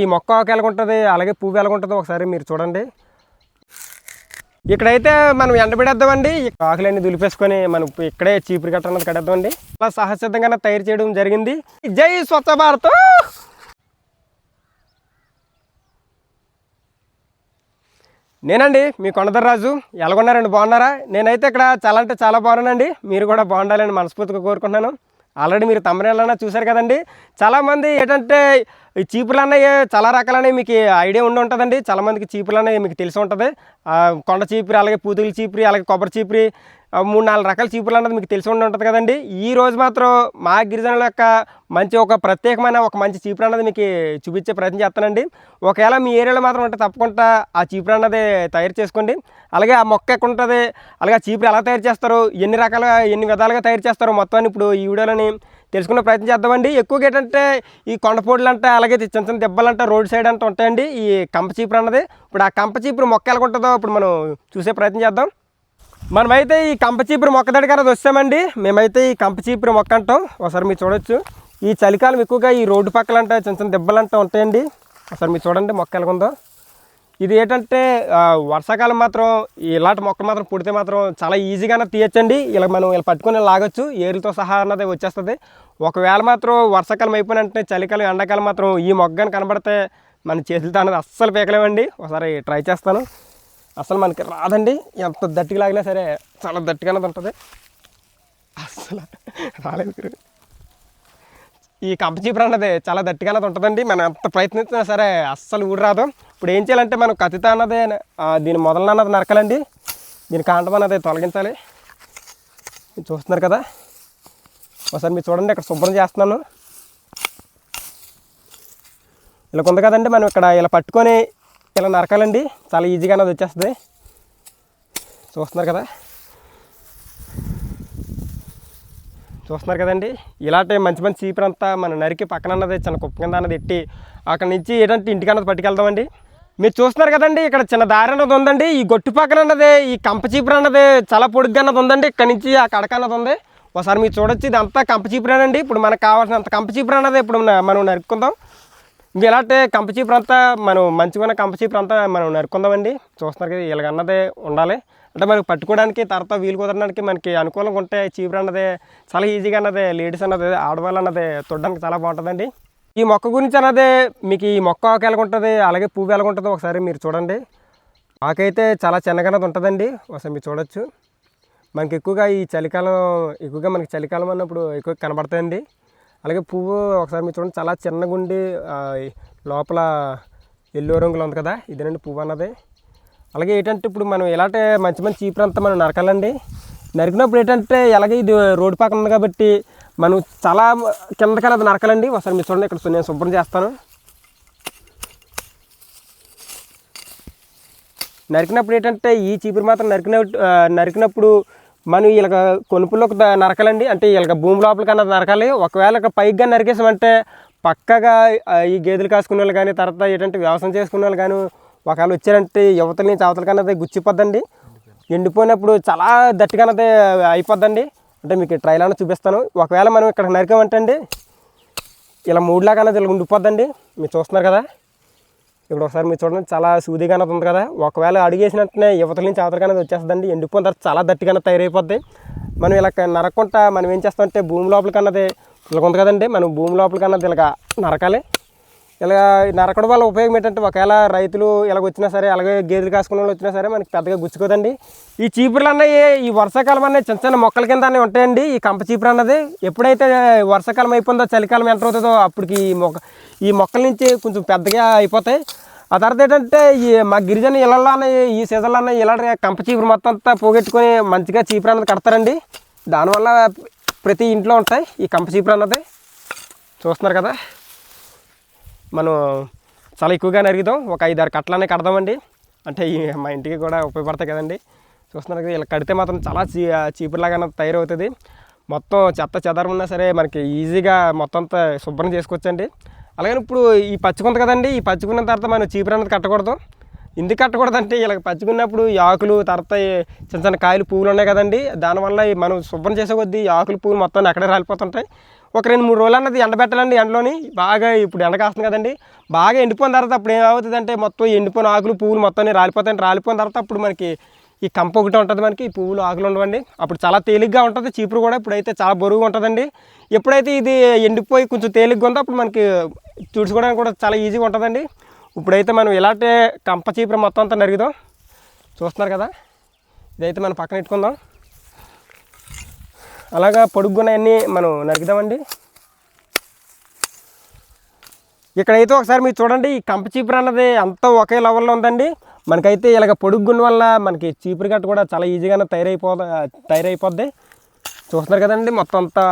ఈ మొక్క ఆకు ఎలాగుంటుంది అలాగే పువ్వు ఎలాగుంటుందో ఒకసారి మీరు చూడండి. ఇక్కడైతే మనం ఎండబెడేద్దామండి ఈ ఆకులన్నీ దులిపేసుకొని మనం ఇక్కడే చీపురు గట్ట అన్నది కడేద్దామండి. అలా సహసిద్ధంగా తయారు చేయడం జరిగింది. జై స్వచ్ఛ భారత్! నేనండి మీ కొండదర్రాజు ఎలాగొన్నారండి బాగున్నారా? నేనైతే ఇక్కడ చాలా అంటే చాలా బాగున్నానండి. మీరు కూడా బాగుండాలని మనస్ఫూర్తిగా కోరుకుంటున్నాను. ఆల్రెడీ మీరు తమరేళ్ళైనా చూశారు కదండి. చాలామంది ఏంటంటే ఈ చీపులు అన్నవి చాలా రకాలనేవి మీకు ఐడియా ఉండి ఉంటుందండి. చాలామందికి చీపులు అనేవి మీకు తెలిసి ఉంటుంది. కొండ చీపురి అలాగే పూతుల చీపురి అలాగే కొబ్బరి చీపురి మూడు నాలుగు రకాల చీపులు అన్నది మీకు తెలిసి ఉండి ఉంటుంది కదండి. ఈ రోజు మాత్రం మా గిరిజనుల యొక్క మంచి ఒక ప్రత్యేకమైన ఒక మంచి చీపురు అన్నది మీకు చూపించే ప్రయత్నం చేస్తానండి. ఒకవేళ మీ ఏరియాలో మాత్రం ఉంటే తప్పకుండా ఆ చీపురు అన్నది తయారు చేసుకోండి. అలాగే ఆ మొక్క ఎక్కడ ఉంటుంది అలాగే ఆ చీపురు ఎలా తయారు చేస్తారు ఎన్ని రకాలుగా ఎన్ని విధాలుగా తయారు చేస్తారో మొత్తాన్ని ఇప్పుడు ఈ వీడియోలోని తెలుసుకునే ప్రయత్నం చేద్దామండి. ఎక్కువగా ఏంటంటే ఈ కొండపోడులు అంటే అలాగే చిన్న చిన్న దెబ్బలు అంటే రోడ్ సైడ్ అంటే ఉంటాయండి. ఈ కంప చీపురు అన్నది. ఇప్పుడు ఆ కంప చీపురు మొక్క ఎలాగుంటుందో ఇప్పుడు మనం చూసే ప్రయత్నం చేద్దాం. మనమైతే ఈ కంప చీపురు మొక్క దగ్గర వచ్చామండి. మేమైతే ఈ కంప చీపురు మొక్క అంటాం. ఒకసారి మీరు చూడొచ్చు. ఈ చలికాలం ఎక్కువగా ఈ రోడ్డు పక్కల చిన్న చిన్న దెబ్బలు అంటే ఉంటాయండి. ఒకసారి మీరు చూడండి మొక్క ఎలాగుందో ఇది ఏంటంటే వర్షాకాలం మాత్రం ఇలాంటి మొక్కలు మాత్రం పుడితే మాత్రం చాలా ఈజీగానే తీయచ్చండి. ఇలా మనం ఇలా పట్టుకొని లాగొచ్చు. ఏరులతో సహా అన్నది వచ్చేస్తుంది. ఒకవేళ మాత్రం వర్షాకాలం అయిపోయినంటే చలికాలం ఎండాకాలం మాత్రం ఈ మొగ్గని కనబడితే మన చేతులతో అన్నది అస్సలు పీకలేమండి. ఒకసారి ట్రై చేస్తాను. అసలు మనకి రాదండి. ఎంత దట్టిగా లాగినా సరే చాలా దట్టిగానే ఉంటుంది. అస్సలు రాలేదు ఈ కంపచీపరు అన్నది చాలా దట్టిగానే ఉంటుందండి. మనం ఎంత ప్రయత్నించినా సరే అస్సలు ఊడరాదు. ఇప్పుడు ఏం చేయాలంటే మనం కతిత అన్నది దీని మొదలన అన్నది నరకాలండి. దీని కాండం అన్నది తొలగించాలి. మీరు చూస్తున్నారు కదా? ఒకసారి మీరు చూడండి ఇక్కడ శుభ్రం చేస్తున్నాను. ఇలా ఉంది కదండి మనం ఇక్కడ ఇలా పట్టుకొని ఇలా నరకాలండి. చాలా ఈజీగా అన్నది వచ్చేస్తుంది. చూస్తున్నారు కదా? చూస్తున్నారు కదండి. ఇలాంటి మంచి మంచి చీపురంతా మన మనం నరికి పక్కన అన్నది చిన్న కుప్ప కింద అన్నది ఎట్టి అక్కడ నుంచి ఏంటంటే ఇంటికి అన్నది పట్టుకెళ్తామండి మీరు చూస్తున్నారు కదండి ఇక్కడ చిన్న దారి అన్నది ఉందండి. ఈ గొట్టు పక్కన అన్నది ఈ కంప చీపురు అన్నది చాలా పొడుగ్గా అన్నది ఉందండి. ఇక్కడ నుంచి ఆ కడక అన్నది ఉంది. ఒకసారి మీరు చూడొచ్చు ఇది అంతా కంప చీపురేనండి ఇప్పుడు మనకు కావాల్సినంత కంప చీపురు అన్నది ఇప్పుడు మనం నరుక్కుందాం. ఇంకా ఇలాంటి కంప చీపురు అంతా మనం మంచిగా కంప చీపురు అంతా మనం నరుక్కుందామండి చూస్తున్నారు కదా ఇలాగన్నదే ఉండాలి. అంటే మనకి పట్టుకోవడానికి తర్వాత వీలు కుదరడానికి మనకి అనుకూలంగా ఉంటే చీపురు అన్నది చాలా ఈజీగా అన్నది లేడీస్ అన్నది ఆడవాళ్ళు అన్నది చూడడానికి చాలా బాగుంటుందండి. ఈ మొక్క గురించి అన్నది మీకు ఈ మొక్క ఆకు ఎలాగుంటుంది అలాగే పువ్వు ఎలాగుంటుందో ఒకసారి మీరు చూడండి. ఆకైతే చాలా చిన్నగానది ఉంటుందండి ఒకసారి మీరు చూడొచ్చు. మనకి ఎక్కువగా ఈ చలికాలం ఎక్కువగా మనకి చలికాలం అన్నప్పుడు ఎక్కువ కనబడతాయండి. అలాగే పువ్వు ఒకసారి మీరు చూడండి చాలా చిన్నగుండి లోపల ఎల్లో రంగులో ఉంది కదా ఇదేనండి పువ్వు అన్నది. అలాగే ఏంటంటే ఇప్పుడు మనం ఎలాంటి మంచి మంచి చీపురు అంతా మనం నరకాలండి. నరికినప్పుడు ఏంటంటే ఎలాగే ఇది రోడ్డు పక్కన ఉంది కాబట్టి మనం చాలా కిందకి అది నరకాలండి. ఒకసారి మీరు చూడండి ఇక్కడ నేను శుభ్రం చేస్తాను. నరికినప్పుడు ఏంటంటే ఈ చీపురు మాత్రం నరికిన నరికినప్పుడు మనం ఇలాగ కొనుపులోకి నరకాలండి. అంటే ఇలాగ భూమి లోపలికి నరకాలి. ఒకవేళ ఇక పైగా నరికేసామంటే పక్కగా ఈ గేదెలు కాసుకునే వాళ్ళు కానీ తర్వాత ఏంటంటే వ్యవసాయం చేసుకునే వాళ్ళు కానీ ఒకవేళ వచ్చారంటే యువతల నుంచి అవతల కన్నది గుచ్చిపోద్దండి. ఎండిపోయినప్పుడు చాలా దట్టిగా అయిపోద్దండి. అంటే మీకు ట్రైల్ అన్న చూపిస్తాను. ఒకవేళ మనం ఇక్కడ నరికామంటే అండి ఇలా మూడులాగా అన్నది ఇలా ఉండిపోద్దండి. మీరు చూస్తున్నారు కదా? ఇప్పుడు ఒకసారి మీరు చూడండి చాలా సూదిగా అనేది ఉంది కదా? ఒకవేళ అడిగేసిన వెంటనే యువతల నుంచి అవతలకి అనేది వచ్చేస్తుందండి. ఎండిపోయిన తర్వాత చాలా దట్టిగా తయారైపోద్ది. మనం ఇలా నరక్కుంటా మనం ఏం చేస్తామంటే భూమి లోపలికి అన్నది ఇలా ఉంది కదండి. మనం భూమి లోపలికి అన్నది ఇలాగ నరకాలి. ఇలా నరకడం వల్ల ఉపయోగం ఏంటంటే ఒకవేళ రైతులు ఇలాగ వచ్చినా సరే అలాగే గేదెలు కాసుకునే వాళ్ళు వచ్చినా సరే మనకి పెద్దగా గుచ్చుకోదండి. ఈ చీపుర్లు అన్నవి ఈ వర్షాకాలం అన్నవి చిన్న చిన్న మొక్కల కింద అన్నవి ఉంటాయండి. ఈ కంప చీపురు అన్నది ఎప్పుడైతే వర్షాకాలం అయిపోయిందో చలికాలం ఎంటర్ అవుతుందో అప్పటికి ఈ మొక్క ఈ మొక్కల నుంచి కొంచెం పెద్దగా అయిపోతాయి. ఆ తర్వాత ఏంటంటే ఈ మా గిరిజన ఇళ్ళల్లో ఈ సీజన్లో అన్న ఇలాంటి కంప చీపురు మొత్తం అంతా పోగొట్టుకొని మంచిగా చీపురు అన్నది కడతారండి. దానివల్ల ప్రతి ఇంట్లో ఉంటాయి ఈ కంప చీపురు అన్నది. చూస్తున్నారు కదా? మనం చాలా ఎక్కువగా నరుగుదాం. ఒక ఐదు ఆరు కట్టలనే కడదామండి. అంటే మా ఇంటికి కూడా ఉపయోగపడతాయి కదండి. చూస్తున్నారు కదా ఇలా కడితే మాత్రం చాలా చీ చీపురులాగా తయారవుతుంది. మొత్తం చెత్త చెదారం ఉన్నా సరే మనకి ఈజీగా మొత్తం అంతా శుభ్రం చేసుకోవచ్చండి. అలాగే ఇప్పుడు ఈ పచ్చుకుంది కదండి ఈ పచ్చుకున్న తర్వాత మనం చీపురు అన్నది కట్టకూడదు. ఎందుకు కట్టకూడదంటే ఇలా పచ్చుకున్నప్పుడు ఈ ఆకులు తర్వాత చిన్న చిన్న కాయలు పువ్వులు ఉన్నాయి కదండి. దానివల్ల మనం శుభ్రం చేసే కొద్దీ ఈ ఆకులు పువ్వులు మొత్తం అక్కడే రాలిపోతుంటాయి. ఒక రెండు మూడు రోజులు అన్నది ఎండబెట్టాలండి ఎండలోని. బాగా ఇప్పుడు ఎండ కాస్తుంది కదండి. బాగా ఎండిపోయిన తర్వాత అప్పుడు ఏమవుతుందంటే మొత్తం ఎండిపోయిన ఆకులు పువ్వులు మొత్తం రాలిపోతాయి రాలిపోయిన తర్వాత అప్పుడు మనకి ఈ కంప ఒకటి ఉంటుంది మనకి. ఈ పువ్వులు ఆకులు ఉండవండి. అప్పుడు చాలా తేలిగ్గా ఉంటుంది. చీపురు కూడా ఇప్పుడైతే చాలా బరువుగా ఉంటుందండి. ఎప్పుడైతే ఇది ఎండిపోయి కొంచెం తేలిగ్గా ఉందో అప్పుడు మనకి తుడుచుకోవడానికి కూడా చాలా ఈజీగా ఉంటుందండి. ఇప్పుడైతే మనం ఇలాంటి కంప చీపురు మొత్తం అంతా నరిగిదాం చూస్తున్నారు కదా. ఇదైతే మనం పక్కన పెట్టుకుందాం. అలాగా పొడుగున్నవన్నీ మనం నరుకుదామండి. ఇక్కడైతే ఒకసారి మీరు చూడండి ఈ కంప చీపురు అన్నది అంతా ఒకే లెవెల్లో ఉందండి. మనకైతే ఇలాగ పొడుగ్గున్న వల్ల మనకి చీపురు గట్ట కూడా చాలా ఈజీగానే తయారైపో తయారైపోద్ది. చూస్తున్నారు కదండి మొత్తం అంతా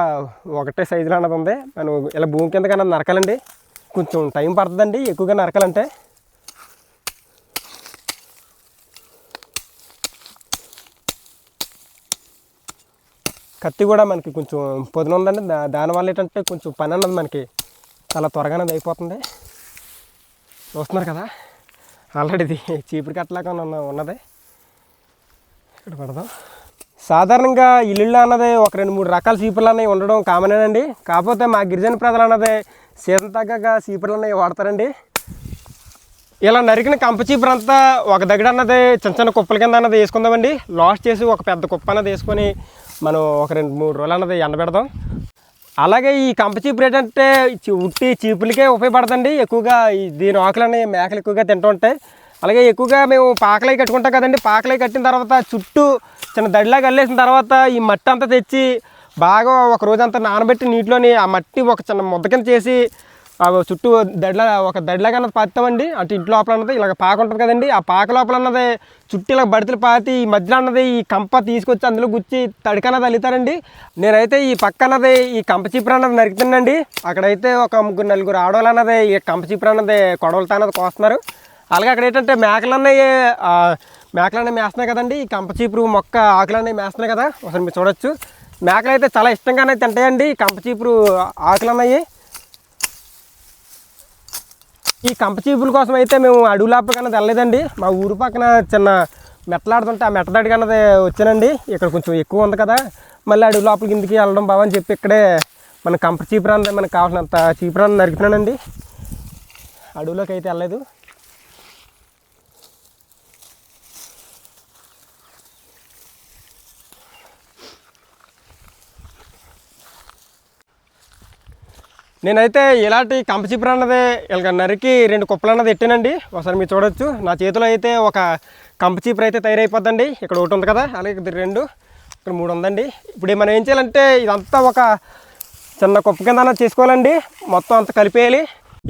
ఒకటే సైజులో అన్నది ఉంది. మనం ఇలా భూమి కింద కన్నా నరకాలండి. కొంచెం టైం పడుతుందండి ఎక్కువగా నరకాలంటే. కత్తి కూడా మనకి కొంచెం పొదును ఉందండి. దా దానివల్ల ఏంటంటే కొంచెం పని అన్నది మనకి చాలా త్వరగానే అయిపోతుంది. చూస్తున్నారు కదా? ఆల్రెడీ ఇది చీపురు కట్టలాగా ఉన్న ఉన్నది. ఇక్కడ పడదాం. సాధారణంగా ఇల్లు అన్నది ఒక రెండు మూడు రకాల చీపుర్లు అనేవి ఉండడం కామనేనండి కాకపోతే మా గిరిజన ప్రజలు అన్నది సీజన్ తగ్గక చీపుర్లు అనేవి వాడతారండి. ఇలా నరికిన కంప చీపురు అంతా ఒక దగ్గర అన్నది చిన్న చిన్న కుప్పల కింద అన్నది వేసుకుందామండి. లాస్ట్ చేసి ఒక పెద్ద కుప్ప అన్నది వేసుకొని మనం ఒక రెండు మూడు రోజులు అన్నది ఎండబెడదాం. అలాగే ఈ కంప చీపురు ఏంటంటే ఉట్టి చీపులకే ఉపయోగపడదండి. ఎక్కువగా దీని ఆకులని మేకలు ఎక్కువగా తింటూ ఉంటాయి అలాగే ఎక్కువగా మేము పాకలై కట్టుకుంటాం కదండి. పాకలై కట్టిన తర్వాత చుట్టూ చిన్న దడిలాగా అల్లేసిన తర్వాత ఈ మట్టి అంతా తెచ్చి బాగా ఒక రోజంతా నానబెట్టి నీటిలోని ఆ మట్టి ఒక చిన్న ముద్ద కింద చేసి చుట్టూ దడ్ల ఒక దడ్లాగా అన్నది పాతామండి అటు ఇంటి లోపల అన్నది ఇలాగ పాక ఉంటుంది కదండి. ఆ పాక లోపల అన్నది చుట్టూ ఇలా బడితలు పాతి ఈ మధ్యలో అన్నది ఈ కంప తీసుకొచ్చి అందులో గుచ్చి తడికన్నది అల్లుతారండి. నేనైతే ఈ పక్క అన్నది ఈ కంప చీపురు అన్నది నరుకుతానండి అక్కడైతే ఒక ముగ్గురు నలుగురు ఆడవాళ్ళు అన్నది ఈ కంప చీపురు అన్నది కొడవలతో అన్నది కోస్తున్నారు. అలాగే అక్కడ ఏంటంటే మేకలు అన్నవి మేకలు అనేవి మేస్తున్నాయి కదండి. ఈ కంప చీపురు మొక్క ఆకులు అనేవి మేస్తున్నాయి కదా. ఒకసారి మీరు చూడొచ్చు. మేకలు అయితే చాలా ఇష్టంగానే తింటాయండి. కంప చీపురు ఆకులు అన్నవి ఈ కంప చీపుల కోసం అయితే మేము అడవులాప కన్నా వెళ్ళలేదండి మా ఊరు పక్కన చిన్న మెట్టలాడుతుంటే ఆ మెట్టదాడి కన్నది వచ్చానండి. ఇక్కడ కొంచెం ఎక్కువ ఉంది కదా. మళ్ళీ అడుగు లోపల కిందికి వెళ్ళడం బావని చెప్పి ఇక్కడే మన కంప చీపురాన్ని మనకు కావాల్సినంత చీపురాన్ని నరుకుతున్నానండి. అడవిలోకి అయితే వెళ్ళలేదు. నేనైతే ఇలాంటి కంప అన్నది ఇలా నరికి రెండు కుప్పలు అన్నది ఎట్టానండి. ఒకసారి మీరు చూడొచ్చు. నా చేతిలో అయితే ఒక కంప అయితే తయారైపోద్దండి. ఇక్కడ ఒకటి ఉంది కదా అలాగే రెండు ఇక్కడ మూడు ఉందండి. ఇప్పుడు మనం ఏం చేయాలంటే ఇదంతా ఒక చిన్న కుప్ప కింద చేసుకోవాలండి. మొత్తం అంత కలిపేయాలి.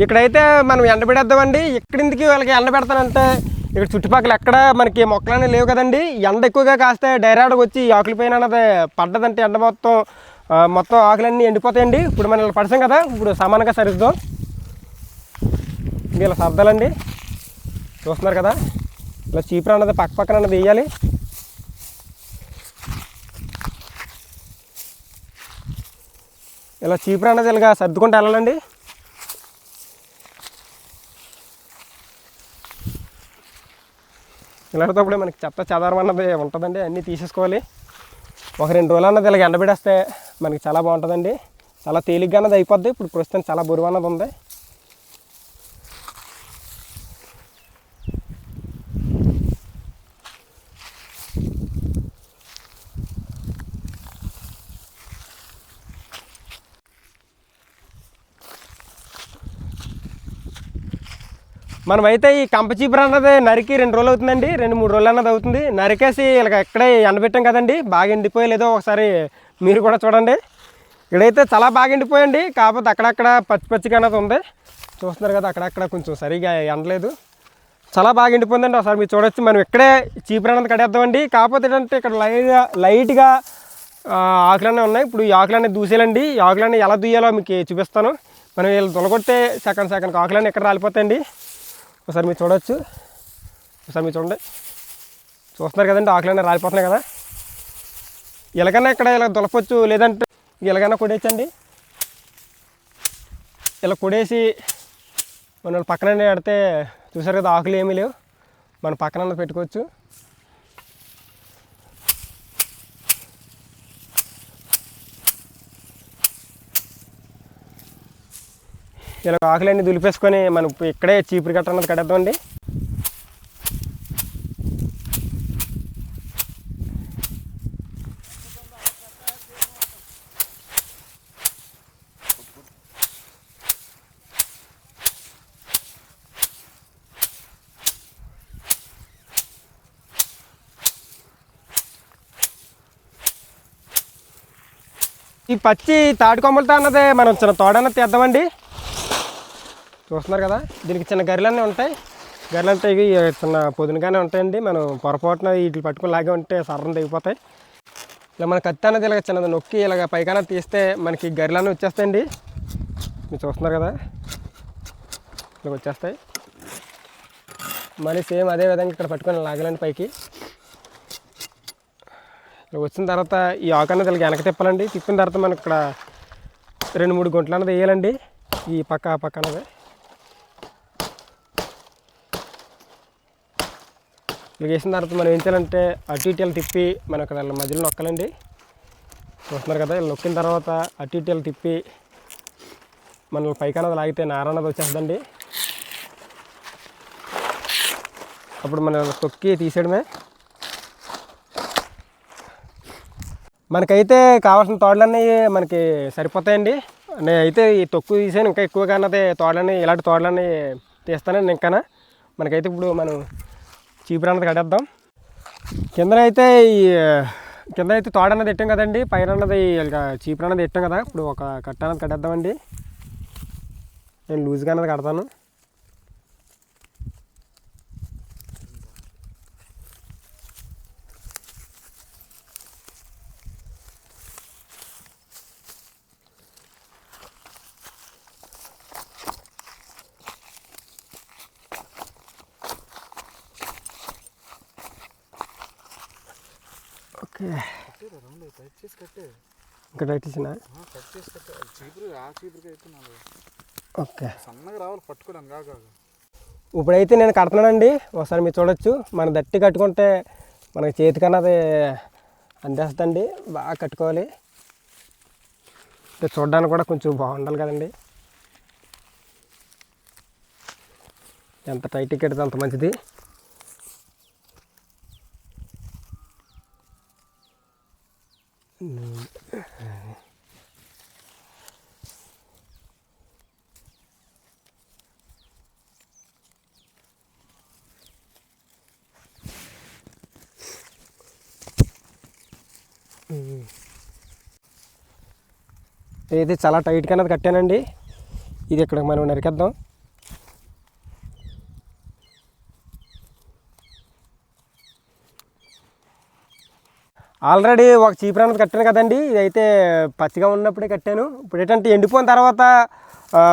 ఇక్కడైతే మనం ఎండబెడేద్దామండి ఇక్కడింటికి వాళ్ళకి ఎండ పెడతానంటే ఇక్కడ చుట్టుపక్కల ఎక్కడ మనకి మొక్కలనే లేవు కదండి. ఎండ ఎక్కువగా కాస్తే డైరెక్ట్గా వచ్చి ఆకులపైన అన్నది పడ్డదంటే ఎండ మొత్తం మొత్తం ఆకులన్నీ ఎండిపోతాయండి. ఇప్పుడు మనం ఇలా పడసాం కదా ఇప్పుడు సమానంగా సరిద్దాం. ఇంకా ఇలా సర్దాలండి. చూస్తున్నారు కదా ఇలా చీపురు అన్నది పక్క పక్కన అన్నది వేయాలి. ఇలా చీపురు అన్నది ఇలాగా సర్దుకుంటూ వెళ్ళాలండి. ఇలాంటప్పుడే మనకి చెత్త చెదారం అన్నది ఉంటుందండి అన్నీ తీసేసుకోవాలి. ఒక రెండు రోజులు అన్నది ఇలాగ ఎండబెడేస్తే మనకి చాలా బాగుంటుందండి. చాలా తేలిగ్గా అన్నది అయిపోద్ది. ఇప్పుడు ప్రస్తుతం చాలా బరువు అన్నది ఉంది. మనమైతే ఈ కంప అన్నది నరికి రెండు రోజులు అవుతుందండి. రెండు మూడు రోజులు అన్నది అవుతుంది. నరికేసి ఇలా ఎక్కడే ఎండబెట్టాం కదండి. బాగా ఎండిపోయి లేదో ఒకసారి మీరు కూడా చూడండి. ఇక్కడైతే చాలా బాగా ఎండిపోయండి. కాకపోతే అక్కడక్కడ పచ్చి పచ్చిగా అన్నది ఉంది. చూస్తున్నారు కదా అక్కడక్కడ కొంచెం సరిగా ఎండలేదు. చాలా బాగా ఎండిపోయిందండి. ఒకసారి మీరు చూడొచ్చు. మనం ఇక్కడే చీపురు అన్నది కడేద్దామండి. కాకపోతే ఏంటంటే ఇక్కడ లైట్గా లైట్గా ఆకులన్నీ ఉన్నాయి. ఇప్పుడు ఈ ఆకులన్నీ దూసేయాలండి. ఈ ఆకులన్నీ ఎలా దూయాలో మీకు చూపిస్తాను. మనం వీళ్ళు దొలగొట్టే సెకండ్ సెకండ్ ఆకులన్నీ ఎక్కడ రాలిపోతాయండి. ఒకసారి మీరు చూడవచ్చు ఒకసారి మీరు చూడండి. చూస్తున్నారు కదండి ఆకులన్నీ రాలిపోతున్నాయి కదా. ఇలాగైనా ఇక్కడ ఇలా దొలపచ్చు లేదంటే ఇలాగైనా కొడేయచ్చండి. ఇలా కొడేసి మన పక్కన పెడితే చూసారు కదా ఆకులు ఏమీ లేవు. మన పక్కన పెట్టుకోవచ్చు. ఇలా ఆకులన్నీ దులిపేసుకొని మనం ఇక్కడే చీపురు కట్ట అన్నది కట్టేద్దామండి. ఈ పచ్చి తాటి కొమ్మలతో అన్నది మనం చిన్న తోడన్నది తీద్దామండి. చూస్తున్నారు కదా? దీనికి చిన్న గరిలన్నీ ఉంటాయి. గరిలు ఇవి చిన్న పొదునుగానే ఉంటాయండి. మనం పొరపాటున వీటిని పట్టుకుని లాగే ఉంటే సర్రం తెగిపోతాయి. ఇలా మన కత్తి అనేది ఇలాగ చిన్నది నొక్కి ఇలాగ పైకాన తీస్తే మనకి గరిలన్నీ వచ్చేస్తాయండి. మీరు చూస్తున్నారు కదా? ఇలా వచ్చేస్తాయి. మళ్ళీ సేమ్ అదే విధంగా ఇక్కడ పట్టుకొని లాగలండి పైకి. ఇలా వచ్చిన తర్వాత ఈ ఆకు అన్నది వెనక తిప్పాలండి. తిప్పిన తర్వాత మనకి ఇక్కడ రెండు మూడు గుంటలు అన్నది వేయాలండి. ఈ పక్క ఆ పక్క అన్నది ఇలా వేసిన తర్వాత మనం ఏం చేయాలంటే అటు ఇటు తిప్పి మనం అక్కడ మధ్యలో నొక్కాలండి. చూస్తున్నారు కదా ఇలా నొక్కిన తర్వాత అటు ఇటు తిప్పి మనం పైకానది లాగితే నార వచ్చేస్తుందండి. అప్పుడు మనం తొక్కి తీసేయడమే. మనకైతే కావాల్సిన తోటలన్నీ మనకి సరిపోతాయండి. నేను అయితే ఈ తొక్కు తీసాను ఇంకా ఎక్కువగా అన్నది తోటలన్నీ ఇలాంటి తోటలన్నీ తీస్తానండి ఇంకా మనకైతే ఇప్పుడు మనం చీపురన్నది కడేద్దాం కట్టేద్దాం. కింద అయితే ఈ కింద అయితే తోడ అన్నది ఎట్టాం కదండి పైన అన్నది ఇక చీపురు అన్నది కదా ఇప్పుడు ఒక కట్ట అన్నది కట్టేద్దామండి. నేను లూజ్గా అన్నది కడతాను. ఇంకా ఇచ్చిన ఓకే. సన్నగా రావాలి పట్టుకోవడానికి కాదు ఇప్పుడైతే నేను కడుతున్నానండి. ఒకసారి మీరు చూడొచ్చు. మన దట్టి కట్టుకుంటే మనకి చేతికన్నా అది అందేస్తుందండి. బాగా కట్టుకోవాలి. అంటే చూడడానికి కూడా కొంచెం బాగుండాలి కదండి. ఎంత టైట్ టికెట్ అంత మంచిది. ఇది చాలా టైట్గా అనేది కట్టానండి. ఇది ఇక్కడ మనం నరికేద్దాం. ఆల్రెడీ ఒక చీపురు అనేది కట్టాను కదండి. ఇదైతే పచ్చిగా ఉన్నప్పుడే కట్టాను. ఇప్పుడు ఏంటంటే ఎండిపోయిన తర్వాత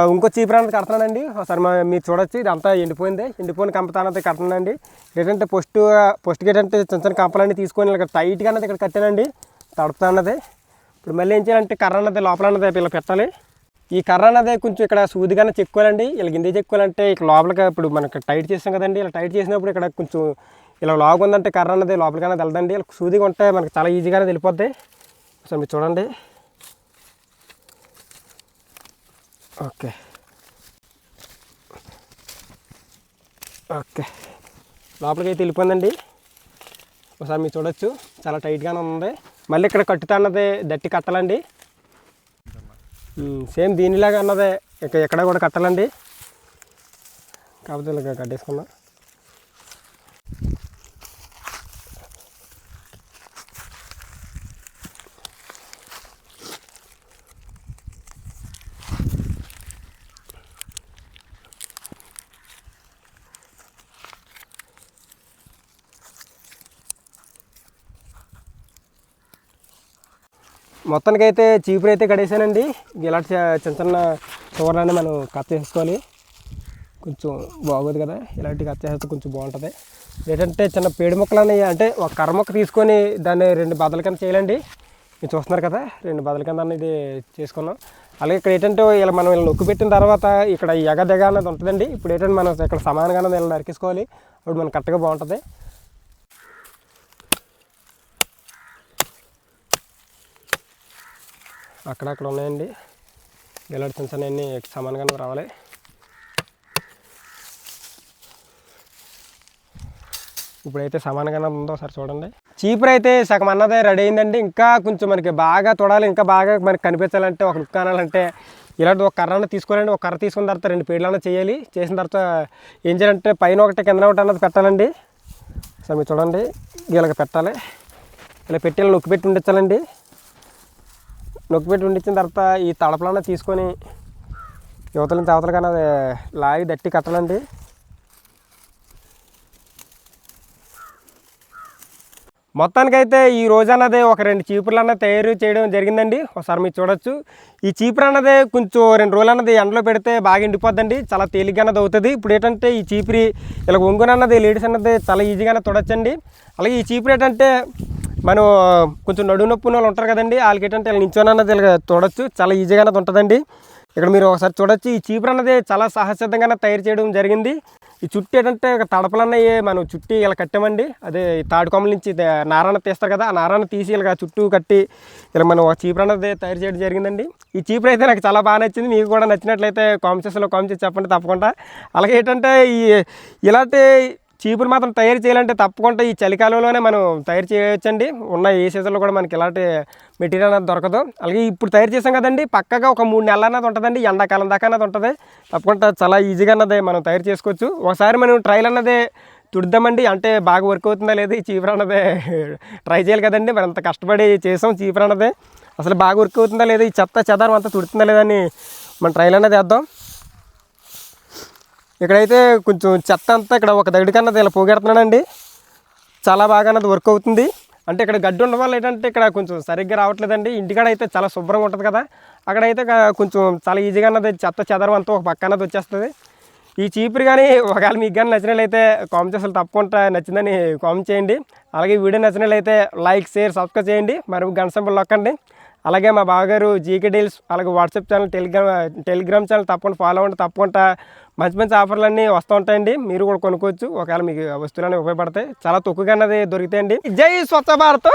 ఇంకో చీపురు అనేది కడుతున్నానండి. ఒకసారి మా- మీరు చూడొచ్చు. ఇదంతా ఎండిపోయింది. ఎండిపోయిన కంప అనేది కడుతున్నానండి. ఏంటంటే పోస్ట్ ఫస్ట్కి ఏంటంటే చిన్న చిన్న కంపలన్నీ తీసుకొని ఇక్కడ టైట్గా అనేది ఇక్కడ కట్టానండి. తడుపుతా అన్నది. ఇప్పుడు మళ్ళీ ఏం చేయాలంటే కర్ర అన్నది లోపల అన్నది ఇలా పెట్టాలి. ఈ కర్ర అన్నది కొంచెం ఇక్కడ సూదిగానే చెక్కుకోవాలండి ఇలా గింది చెక్కువాలంటే ఇక్కడ లోపలికి ఇప్పుడు మనకి టైట్ చేస్తాం కదండి. ఇలా టైట్ చేసినప్పుడు ఇక్కడ కొంచెం ఇలా లాగు ఉందంటే కర్ర అనేది లోపలికైనా తెలదండి. ఇలా సూదిగా ఉంటే మనకి చాలా ఈజీగానే తెలిపోద్ది. సో మీరు చూడండి. ఓకే. ఓకే. లోపలికి అయితే వెళ్ళిపోయిందండి. ఒకసారి మీరు చూడొచ్చు. చాలా టైట్గానే ఉంది. మళ్ళీ ఇక్కడ కట్టుతా అన్నది దట్టి కట్టాలండి. సేమ్ దీనిలాగా అన్నదే ఇక ఎక్కడ కూడా కట్టాలండి. కాకపోతే ఇలా కట్టేసుకున్నా. మొత్తానికి అయితే చీపురు అయితే కడేసానండి ఇలాంటి చిన్న చిన్న చివరలన్నీ మనం కట్ చేసుకోవాలి. కొంచెం బాగోదు కదా ఇలాంటి కట్ చేస్తే కొంచెం బాగుంటుంది. ఏంటంటే చిన్న పేడి మొక్కలని అంటే ఒక కర్ర మొక్క తీసుకొని దాన్ని రెండు బదల కింద చేయాలండి. మీరు చూస్తున్నారు కదా రెండు బదల కింద అనేది చేసుకున్నాం. అలాగే ఇక్కడ ఏంటంటే ఇలా మనం ఇలా నొక్కు పెట్టిన తర్వాత ఇక్కడ ఎగ దెగ అనేది ఉంటుందండి. ఇప్పుడు ఏంటంటే మనం ఇక్కడ సమానంగా అనేది ఇలా నరికేసుకోవాలి. అప్పుడు మనం కరెక్ట్గా బాగుంటుంది. అక్కడక్కడ ఉన్నాయండి. ఇలాంటి చిన్న చిన్న సమానంగా రావాలి. ఇప్పుడైతే సమానంగానే ఉందో ఒకసారి చూడండి. చీపర్ అయితే సగం అన్నదే రెడీ అయిందండి. ఇంకా కొంచెం మనకి బాగా తొడాలి ఇంకా బాగా మనకి కనిపించాలంటే ఒక లుక్ అనాలంటే ఇలాంటి ఒక కర్రను తీసుకోవాలండి. ఒక కర్ర తీసుకున్న తర్వాత రెండు పేర్లన్నా చేయాలి. చేసిన తర్వాత ఏం చేయాలంటే పైన ఒకటి కింద ఒకటి అన్నది పెట్టాలండి. సరే మీరు చూడండి. ఇలాగ పెట్టాలి. ఇలా పెట్టి ఇలా నొక్కి పెట్టి ఉండించాలండి నొక్కిపెట్టి ఉండిచ్చిన తర్వాత ఈ తడపలన్న తీసుకొని యువతలని తేవతలు కానీ అది లాగి దట్టి కట్టాలండి మొత్తానికైతే ఈ రోజు ఒక రెండు చీపుర్లు అన్నది తయారు చేయడం జరిగిందండి. ఒకసారి మీరు చూడొచ్చు. ఈ చీపురు అన్నది కొంచెం రెండు రోజులు అన్నది ఎండలో పెడితే బాగా ఎండిపోద్దండి. చాలా తేలిగ్గా అన్నది అవుతుంది. ఇప్పుడు ఏంటంటే ఈ చీపురి ఇలా ఒంగునన్నది లేడీస్ అన్నది చాలా ఈజీగానే తొడచ్చండి. అలాగే ఈ చీపురు ఏంటంటే మనం కొంచెం నడువు నొప్పి వాళ్ళు ఉంటారు కదండి వాళ్ళకి ఏంటంటే ఇలా నించొని అన్నది చూడొచ్చు. చాలా ఈజీగా అన్నది ఉంటుందండి. ఇక్కడ మీరు ఒకసారి చూడొచ్చు ఈ చీపురు అన్నది చాలా సహసిద్ధంగానే తయారు చేయడం జరిగింది. ఈ చుట్టూ ఏంటంటే ఒక మనం చుట్టి ఇలా కట్టామండి. అదే తాడుకొమ్మల నుంచి నారాయణ తీస్తారు కదా ఆ నారాయణ తీసి ఇలా చుట్టూ కట్టి ఇలా మనం ఒక చీపురు అన్నది తయారు చేయడం జరిగిందండి. ఈ చీపురు అయితే నాకు చాలా బాగా నచ్చింది. మీకు కూడా నచ్చినట్లయితే కామెంట్స్లో కామెంట్ చేసి చెప్పండి తప్పకుండా. అలాగే ఏంటంటే ఈ ఇలాంటి చీపురు మాత్రం తయారు చేయాలంటే తప్పకుండా ఈ చలికాలంలోనే మనం తయారు చేయొచ్చండి. ఉన్న ఏ సీజన్లో కూడా మనకి ఇలాంటి మెటీరియల్ అనేది దొరకదు. అలాగే ఇప్పుడు తయారు చేసాం కదండి పక్కగా ఒక మూడు నెలలు అన్నది ఉంటుందండి ఎండాకాలం దాకా అన్నది ఉంటుంది. తప్పకుండా చాలా ఈజీగా అన్నది మనం తయారు చేసుకోవచ్చు. ఒకసారి మనం ట్రైల్ అన్నది తుడుద్దామండి అంటే బాగా వర్క్ అవుతుందా లేదు ఈ చీపురు అన్నదే ట్రై చేయాలి కదండి. మరి అంత కష్టపడి చేసాం చీపురు అన్నదే. అసలు బాగా వర్క్ అవుతుందా లేదా ఈ చెత్త చెదారం అంతా తుడుతుందా లేదా అని మనం ట్రైల్ అన్నది వేద్దాం. ఇక్కడైతే కొంచెం చెత్త అంతా ఇక్కడ ఒక దగ్గర కన్నా ఇలా పోగెడుతున్నానండి చాలా బాగా అన్నది వర్క్ అవుతుంది. అంటే ఇక్కడ గడ్డి ఉండడం వల్ల ఏంటంటే ఇక్కడ కొంచెం సరిగ్గా రావట్లేదండి. ఇంటికాడ అయితే చాలా శుభ్రంగా ఉంటుంది కదా. అక్కడైతే కొంచెం చాలా ఈజీగా అన్నది చెత్త చెదరం అంతా ఒక పక్క అన్నది వచ్చేస్తుంది. ఈ చీపురు కానీ ఒకవేళ మీకు కానీ నచ్చినట్లయితే కామెంట్ చేసి తప్పకుండా నచ్చిందని కామెంట్ చేయండి. అలాగే వీడియో నచ్చినట్లయితే లైక్ షేర్ సబ్స్క్రైబ్ చేయండి. మరి గంట సింబల్ నొక్కండి అలాగే మా బావగారు జీకే డీల్స్ అలాగే WhatsApp channel Telegram Telegram channel తప్పకుండా ఫాలో అవ్వండి తప్పకుండా మంచి మంచి ఆఫర్లన్నీ వస్తూ ఉంటాయండి. మీరు కూడా కొనుక్కోవచ్చు. ఒకవేళ మీకు వస్తువులన్నీ ఉపయోగపడతాయి. చాలా తక్కువగా అన్నది దొరుకుతాయండి. జై స్వచ్ఛ భారత్!